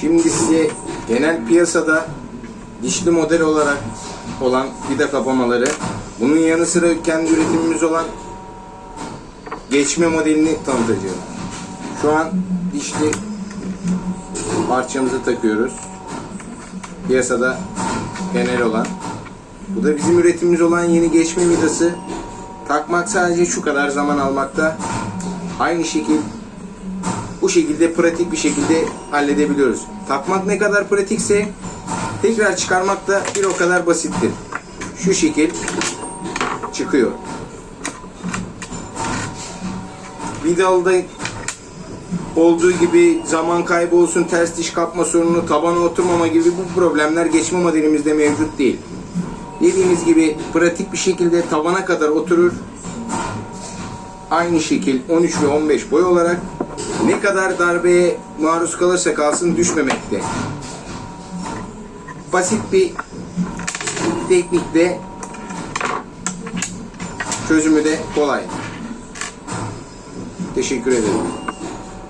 Şimdi size genel piyasada dişli model olarak olan vida kapamaları, bunun yanı sıra kendi üretimimiz olan geçme modelini tanıtacağım. Şu an dişli parçamızı takıyoruz. Piyasada genel olan. Bu da bizim üretimimiz olan yeni geçme vidası. Takmak sadece şu kadar zaman almakta. Aynı şekil bu şekilde pratik bir şekilde halledebiliyoruz. Takmak ne kadar pratikse tekrar çıkarmak da bir o kadar basittir. Şu şekil çıkıyor. Vidal'da olduğu gibi zaman kaybı olsun, ters diş kapma sorunu, tabana oturmama gibi bu problemler geçme modelimizde mevcut değil. Dediğimiz gibi pratik bir şekilde tabana kadar oturur. Aynı şekil 13 ve 15 boy olarak ne kadar darbeye maruz kalırsa kalsın düşmemekte. Basit bir teknikle çözümü de kolay. Teşekkür ederim.